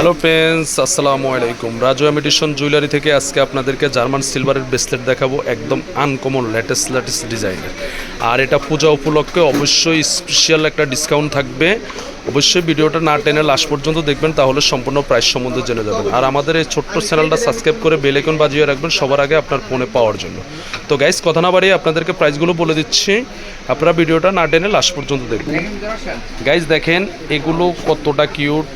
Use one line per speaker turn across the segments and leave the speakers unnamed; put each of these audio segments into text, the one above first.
Hello friends আসসালামু আলাইকুম Raju imitation jewellery থেকে আজকে আপনাদেরকে জার্মান সিলভারের ব্রেসলেট দেখাবো, একদম আনকমন লেটেস্ট লেটেস্ট ডিজাইনের আর এটা পূজা উপলক্ষে অবশ্যই স্পেশাল একটা ডিসকাউন্ট থাকবে। অবশ্যই ভিডিওটা না টেনে লাস্ট পর্যন্ত দেখবেন, তাহলে সম্পূর্ণ প্রাইস সম্বন্ধে জেনে যাবেন। আর আমাদের এই ছোট্ট চ্যানেলটা সাবস্ক্রাইব করে বেলেকন বাজিয়ে রাখবেন সবার আগে আপনার ফোনে পাওয়ার জন্য। তো গাইস কথা না বাড়িয়ে আপনাদেরকে প্রাইসগুলো বলে দিচ্ছি। আপনারা ভিডিওটা না টেনে লাস্ট পর্যন্ত দেখবেন। গাইস দেখেন, এগুলো কতটা কিউট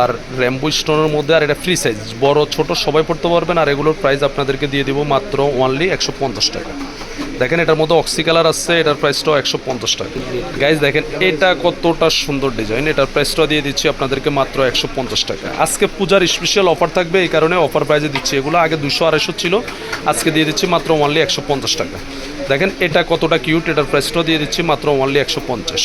আর র্যাম্বো স্টোনের মধ্যে আর এটা ফ্রি সাইজ বড়, ছোট, সবাই পড়তে পারবেন আর এগুলোর প্রাইস আপনাদেরকে দিয়ে দিব মাত্র ওনলি একশো পঞ্চাশ টাকা। দেখেন এটার মধ্যে অক্সি কালার আছে, এটার প্রাইসটাও একশো পঞ্চাশ টাকা। গাইজ দেখেন এটা কতটা সুন্দর ডিজাইন এটার প্রাইসটা দিয়ে দিচ্ছি আপনাদেরকে মাত্র একশো পঞ্চাশ টাকা। আজকে পূজার স্পেশাল অফার থাকবে, এই কারণে অফার প্রাইসে দিচ্ছি। এগুলো আগে দুশো আড়াইশো ছিল। আজকে দিয়ে দিচ্ছি মাত্র ওনলি একশো পঞ্চাশ টাকা। দেখেন, এটা কতটা কিউট এটার প্রাইসটাও দিয়ে দিচ্ছি মাত্র অনলি একশো পঞ্চাশ।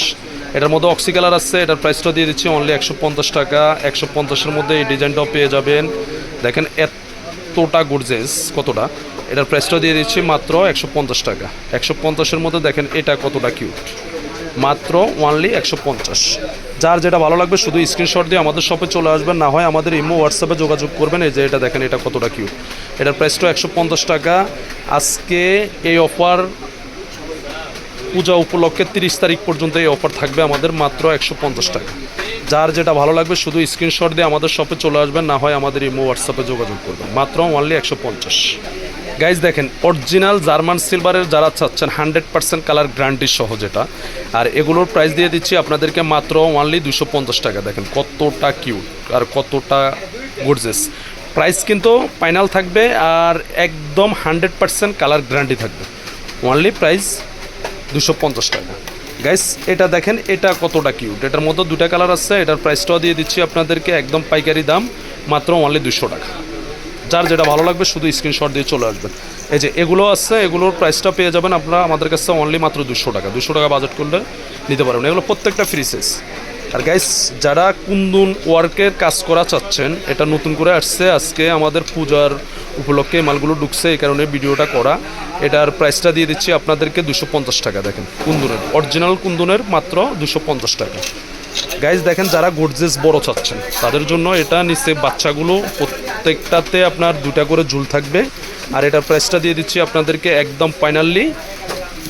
এটার মধ্যে অক্সি কালার আছে, এটার প্রাইসটা দিয়ে দিচ্ছি অনলি একশো পঞ্চাশ টাকা। একশো পঞ্চাশের মধ্যে এই ডিজাইনটাও পেয়ে যাবেন। দেখেন, এতটা গুডজেস কতটা? এটার প্রাইসটা দিয়ে দিচ্ছি মাত্র একশো পঞ্চাশ টাকা। একশো পঞ্চাশের মধ্যে দেখেন, এটা কতটা কিউট মাত্র ওয়ানলি একশো পঞ্চাশ। যার যেটা ভালো লাগবে শুধু স্ক্রিনশট দিয়ে আমাদের শপে চলে আসবেন, না হয় আমাদের ইমো হোয়াটসঅ্যাপে যোগাযোগ করবেন, এই যে এটা দেখেন, এটা কতটা কিউট এটার প্রাইসটা একশো পঞ্চাশ টাকা। আজকে এই অফার পূজা উপলক্ষে তিরিশ তারিখ পর্যন্ত এই অফার থাকবে আমাদের মাত্র একশো পঞ্চাশ টাকা। যার যেটা ভালো লাগবে শুধু স্ক্রিনশট দিয়ে আমাদের শপে চলে আসবেন, না হয় আমাদের ইমো হোয়াটসঅ্যাপে যোগাযোগ করবেন। মাত্র অনলি একশো পঞ্চাশ। গাইজ দেখেন অরিজিনাল জার্মান সিলভারের যারা চাচ্ছেন হান্ড্রেড পার্সেন্ট কালার গ্যারান্টি সহ যেটা, আর এগুলোর প্রাইস দিয়ে দিচ্ছি আপনাদেরকে মাত্র অনলি দুশো পঞ্চাশ টাকা। দেখেন, কতটা কিউট আর কতটা গর্জেস প্রাইস কিন্তু ফাইনাল থাকবে আর একদম হান্ড্রেড পার্সেন্ট কালার গ্যারান্টি থাকবে। অনলি প্রাইস দুশো পঞ্চাশ টাকা। গাইস এটা দেখেন, এটা কতটা কিউট এটার মধ্যে দুটা কালার আছে, এটার প্রাইসটাও দিয়ে দিচ্ছি আপনাদেরকে, একদম পাইকারি দাম, মাত্র অনলি দুশো টাকা। যার যেটা ভালো লাগবে শুধু স্ক্রিনশট দিয়ে চলে আসবেন। এই যে এগুলো আছে, এগুলোর প্রাইসটা পেয়ে যাবেন আপনারা, আমাদের কাছে অনলি মাত্র দুশো টাকা। দুশো টাকা বাজেট করলে নিতে পারবেন। এগুলো প্রত্যেকটা ফ্রি সাইজ আর গাইস যারা কুন্দুন ওয়ার্কের কাজ করা চাচ্ছেন, এটা নতুন করে আসছে। আজকে আমাদের পূজার উপলক্ষে মালগুলো ঢুকছে, এই কারণে ভিডিওটা করা। এটার প্রাইসটা দিয়ে দিচ্ছি আপনাদেরকে দুশো পঞ্চাশ টাকা, দেখেন। কুন্দুনের অরিজিনাল কুন্দুনের মাত্র দুশো পঞ্চাশ টাকা। গাইজ দেখেন যারা গর্জেস বড় চাচ্ছেন, তাদের জন্য এটা নিচে বাচ্চাগুলো প্রত্যেকটাতে আপনার দুটা করে ঝুল থাকবে। আর এটার প্রাইসটা দিয়ে দিচ্ছি আপনাদেরকে একদম ফাইনালি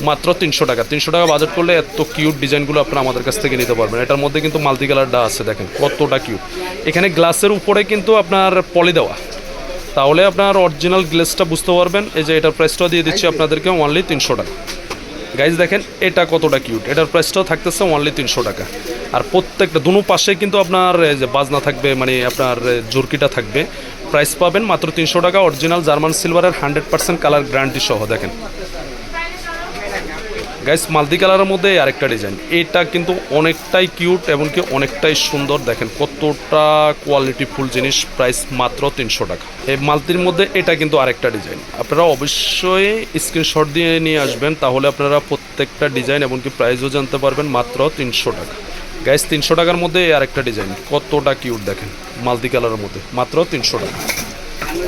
মাত্র তিনশো টাকা। তিনশো টাকা বাজেট করলে এত কিউট ডিজাইনগুলো আপনারা আমাদের কাছ থেকে নিতে পারবেন। এটার মধ্যে কিন্তু মাল্টি কালারটা আছে, দেখেন কতটা কিউট এখানে গ্লাসের উপরে কিন্তু আপনার পলি দেওয়া। তাহলে আপনার অরিজিনাল গ্লেসটা বুঝতে পারবেন। এই যে এটার প্রাইসটাও দিয়ে দিচ্ছি আপনাদেরকে অনলি তিনশো টাকা। গাইজ দেখেন এটা কতটা কিউট এটার প্রাইসটাও থাকতেছে অনলি তিনশো টাকা। আর প্রত্যেকটা, দুনো পাশে কিন্তু আপনার যে বাজনা থাকবে মানে আপনার জুরকিটা থাকবে। প্রাইস পাবেন মাত্র তিনশো টাকা অরিজিনাল জার্মান সিলভারের হান্ড্রেড পার্সেন্ট কালার গ্যারান্টি সহ দেখেন। গাইস মাল্টি কালারের মধ্যে আরেকটা ডিজাইন এটা কিন্তু অনেকটাই কিউট এবং কি অনেকটাই সুন্দর, দেখেন কতটা কোয়ালিটি ফুল জিনিস প্রাইস মাত্র তিনশো টাকা। এই মালতির মধ্যে এটা কিন্তু আরেকটা ডিজাইন আপনারা অবশ্যই স্ক্রিনশট দিয়ে নিয়ে আসবেন, তাহলে আপনারা প্রত্যেকটা ডিজাইন এবং কি প্রাইসও জানতে পারবেন মাত্র তিনশো টাকা। গাইস তিনশো টাকার মধ্যে আর একটা ডিজাইন কতটা কিউট দেখেন মাল্টি কালারের মধ্যে। মাত্র তিনশো টাকা।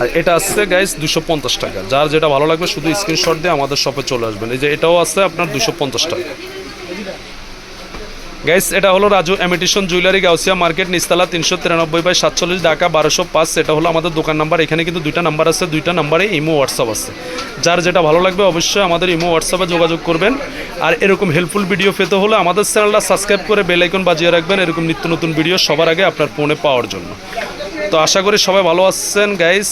আর এটা আসছে গাইস দুশো পঞ্চাশ টাকা। যার যেটা ভালো লাগবে, শুধু স্ক্রিনশট দিয়ে আমাদের শপে চলে আসবেন। এই যে এটাও আছে আপনার দুশো পঞ্চাশ টাকা। গাইস, এটা হলো Raju imitation jewellery Gausia market নিস্তালা তিনশো তিরানব্বই বাই সাতচল্লিশ, ঢাকা বারোশো পাঁচ। সেটা হলো আমাদের দোকান নাম্বার। এখানে কিন্তু দুইটা নাম্বার আছে, দুইটা নাম্বারে ইমো, হোয়াটসঅ্যাপ আছে। যার যেটা ভালো লাগবে অবশ্যই আমাদের ইমো, হোয়াটসঅ্যাপে যোগাযোগ করবেন। আর এরকম হেল্পফুল ভিডিও পেতে হলে আমাদের চ্যানেলটা সাবস্ক্রাইব করে বেল আইকন বাজিয়ে রাখবেন, এরকম নিত্য নতুন ভিডিও সবার আগে আপনার ফোনে পাওয়ার জন্য। তো আশা করি সবাই ভালো আছেন গাইস